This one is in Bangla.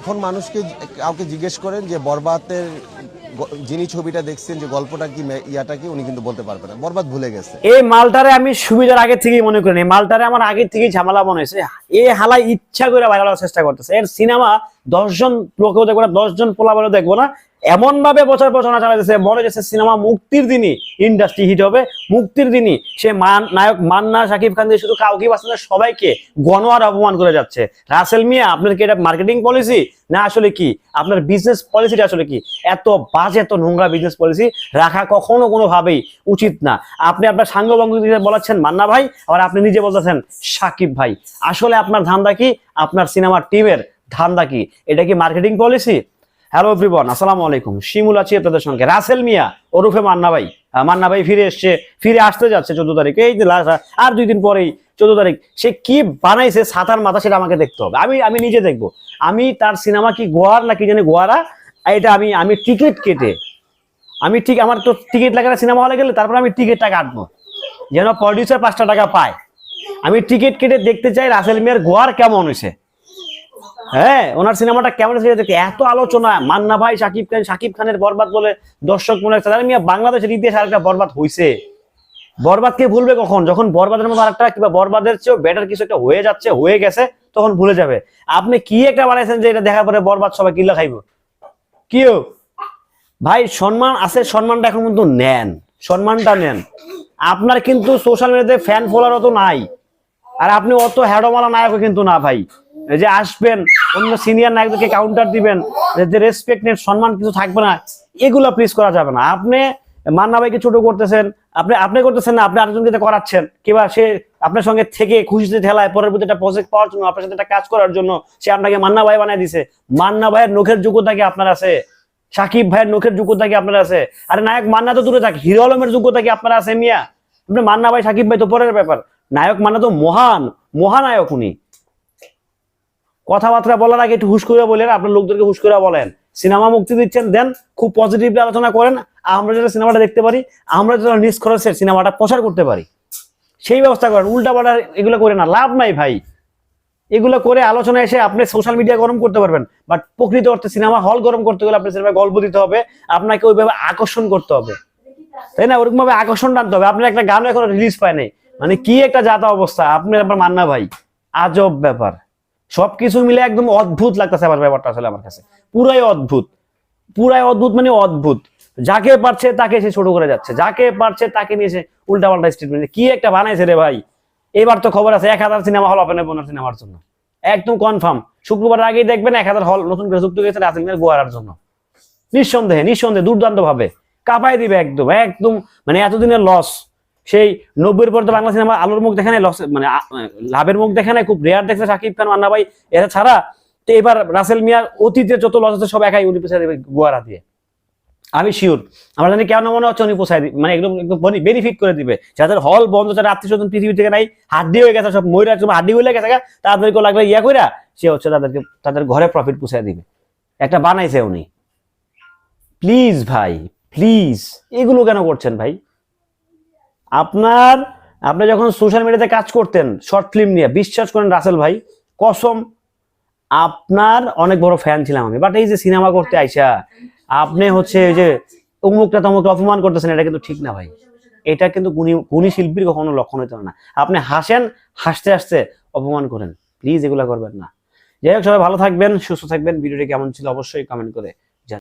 এখন মানুষকে কাউকে জিজ্ঞেস করেন যে বরবাতের যিনি ছবিটা দেখছেন, যে গল্পটা কি ইয়াটা কি, উনি কিন্তু বলতে পারবে না। বরবাদ ভুলে গেছে। এই মালটারে আমি সুবিধার আগে থেকেই মনে করি এই মালটারে আমার আগে থেকেই ঝামেলা মনে হয়েছে। এ হালাই ইচ্ছা করে ভাইরাল চেষ্টা করতেছে। এর সিনেমা দশজন লোকেও দেখব না, দশজন পোলাবারও দেখব না। এমন ভাবে বছর প্রচারণা চালাতেছে মনে হচ্ছে সিনেমা মুক্তির দিনই ইন্ডাস্ট্রি হিট হবে মুক্তির দিনই সে মান নায়ক মান্না শাকিব খান দিয়ে শুধু কাউকে না, সবাইকে গণহার অপমান করে যাচ্ছে। রাসেল মিয়া আপনার কি এটা মার্কেটিং পলিসি না আসলে কি? আপনার বিজনেস পলিসিটা আসলে কি? এত বাজে এত নোংরা বিজনেস পলিসি রাখা কখনো কোনোভাবেই উচিত না। আপনি আপনার সাঙ্গবঙ্গ বলাচ্ছেন মান্না ভাই আবার আপনি নিজে বলতেছেন সাকিব ভাই। আসলে আপনার ধান্দা কি? আপনার সিনেমার টিমের ধান্দা কি? এটা কি মার্কেটিং পলিসি হ্যালো এভরিওয়ান আসসালামু আলাইকুম শিমুল আছি আপনাদের সঙ্গে। রাসেল মিয়া ওরফে মান্না ভাই। মান্না ভাই ফিরে এসছে ফিরে আসতে যাচ্ছে চোদ্দ তারিখ। এই যে last, আর দুই দিন পরেই চোদ্দ তারিখ। সে কি বানাইছে সাতার মাথা সেটা আমাকে দেখতে হবে। আমি আমি নিজে দেখব। আমি তার সিনেমা কি গোয়ার না কি জানি গোয়ারা? এটা আমি আমি টিকিট কেটে আমি ঠিক আমার তো টিকিট লাগে না সিনেমা হলে গেলে তারপর আমি টিকিটটা কাটবো। যেন প্রডিউসার পাঁচটা টাকা পায়। আমি টিকিট কেটে দেখতে চাই রাসেল মিয়ার গোয়ার কেমন হয়েছে। হ্যাঁ ওনার সিনেমাটা কেমন দেখতে? এত আলোচনা। মান্না ভাই, সাকিব খান, সাকিব খানের বরবাদ বলে দর্শক মনে হচ্ছে। মিয়া, বাংলাদেশের ইতিহাস আরেকটা বরবাদ হয়েছে বরবাদ কে ভুলবে কখন? যখন বরবাদের মতো আরেকটা কিংবা বরবাদের চেয়েও বেটার কিছু একটা হয়ে যাচ্ছে, হয়ে গেছে, তখন ভুলে যাবে। আপনি কি একটা বানাইছেন যে এটা দেখার পরে বরবাদ সবাই কিল্লা খাইব? কিও ভাই, সম্মান আছে, সম্মানটা এখন কিন্তু নেন। সম্মানটা নেন। আপনার কিন্তু সোশ্যাল মিডিয়াতে ফ্যান ফলোয়ার অত নাই। আর আপনি অত হ্যাডোমালা নায়কও কিন্তু না ভাই। যে আসবেন, অন্য সিনিয়র নায়কদেরকে কাউন্টার দিবেন, যে রেসপেক্ট নেট সম্মান কিছু থাকবে না, এগুলো প্লিজ করা যাবে না। আপনি মান্না ভাইকে ছোট করতেছেন, আপনি আপনি করতেছেন না, আপনি আরেকজনকে করাচ্ছেন, কিংবা সে আপনার সঙ্গে থেকে খুশিতে ঠেলায় পরের প্রতি একটা প্রজেক্ট পাওয়ার জন্য, আপনার সাথে একটা কাজ করার জন্য, সে আপনাকে মান্না ভাই বানিয়ে দিছে। মান্না ভাইয়ের নখের যোগ্যতা কি আপনার আছে? সাকিব ভাইয়ের নখের যোগ্যতা কি আপনার আছে? আরে নায়ক মান্না তো দূরে থাক, হিরো আলমের যোগ্যতা কি আপনার আছে মিয়া? আপনি মান্না ভাই, সাকিব ভাই তো পরের ব্যাপার। নায়ক মান্না তো মহান, মহানায়ক উনি। কথাবার্তা বলার আগে একটু হুশ করে বলেন, আপনার লোকদেরকে হুশ করে বলেন। সিনেমা মুক্তি দিচ্ছেন, দেন খুব পজিটিভলি আলোচনা করেন। আমরা যারা সিনেমাটা দেখতে পারি, আমরা যারা নিজ খরচে সিনেমাটা প্রচার করতে পারি, সেই ব্যবস্থা করেন। উল্টা পাল্টা এগুলো করে না, লাভ নাই ভাই। এগুলো করে আলোচনা এসে আপনি সোশ্যাল মিডিয়া গরম করতে পারবেন বাট প্রকৃত অর্থে সিনেমা হল গরম করতে গেলে আপনি সিনেমায় গল্প দিতে হবে, আপনাকে ওইভাবে আকর্ষণ করতে হবে। তাই না? ওরকম ভাবে আকর্ষণ টানতে হবে। আপনার একটা গানও এখনও রিলিজ পায় নাই। মানে কি একটা জাতা অবস্থা আপনি আপনার মান্না ভাই। আজব ব্যাপার। সবকিছু মিলে একদম অদ্ভুত লাগতেছে আমার ব্যাপারটা আসলে আমার কাছে। পুরাই অদ্ভুত। পুরাই অদ্ভুত মানে অদ্ভুত। যাকে পারছে তাকে সে ছোট করে যাচ্ছে। যাকে পারছে তাকে নিয়ে সে উল্টা পাল্টা স্টেটমেন্ট কি একটা বানাইছে রে ভাই? এবার তো খবর আছে, এক হাজার সিনেমা হল ওপেন বোনার সিনেমার জন্য। একদম কনফার্ম শুক্রবার আগেই দেখবেন এক হাজার হল নতুন করে যুক্ত হয়েছে রাসিমের গোয়ার জন্য। নিঃসন্দেহে নিঃসন্দেহে দুর্দান্ত ভাবে কাঁপাই দিবে একদম একদম মানে এতদিনের লস সেই নব্বইয়ের পর তো বাংলা সিনেমা আলোর মুখ দেখে নাই, লস মানে লাভের মুখ দেখে নাই, খুব রেয়ার দেখছে সাকিব খান, মান্না ভাই। এরা ছাড়া তো এবার রাসেল মিয়ার অতীতে যত লস আছে সব একাই উনি পোষায় দেবে গোয়ারা দিয়ে। আমি শিওর আমার জানি কেন মনে হচ্ছে উনি পোষায় মানে একদম একদম বেনিফিট করে দিবে। যাদের হল বন্ধ, যারা আত্মীয় স্বজন পৃথিবী থেকে নাই, হাড্ডি হয়ে গেছে, সব ময়ূর একদম হাড্ডি হয়ে গেছে তাদেরকে লাগলে ইয়া কইরা সে হচ্ছে তাদেরকে, তাদের ঘরে প্রফিট পোষায় দিবে। একটা বানাইছে উনি। প্লিজ ভাই প্লিজ এগুলো কেন করছেন ভাই? আপনার, আপনি যখন সোশ্যাল মিডিয়াতে কাজ করতেন শর্ট ফিল্ম নিয়ে, বিশ্বাস করেন রাসেল ভাই, কসম, আপনার অনেক বড় ফ্যান ছিলাম আমি। বাট এই যে সিনেমা করতে আইসা, আপনি হচ্ছে এই যে অমুকটা তমুকটা অপমান করতেছেন, এটা কিন্তু ঠিক না ভাই। এটা কিন্তু গুণী গুণী শিল্পীর কখনো লক্ষণ হইতে না। আপনি হাসেন, হাসতে হাসতে অপমান করেন। প্লিজ এগুলা করবেন না। যাই হোক, সবাই ভালো থাকবেন, সুস্থ থাকবেন। ভিডিওটি কেমন ছিল অবশ্যই কমেন্ট করে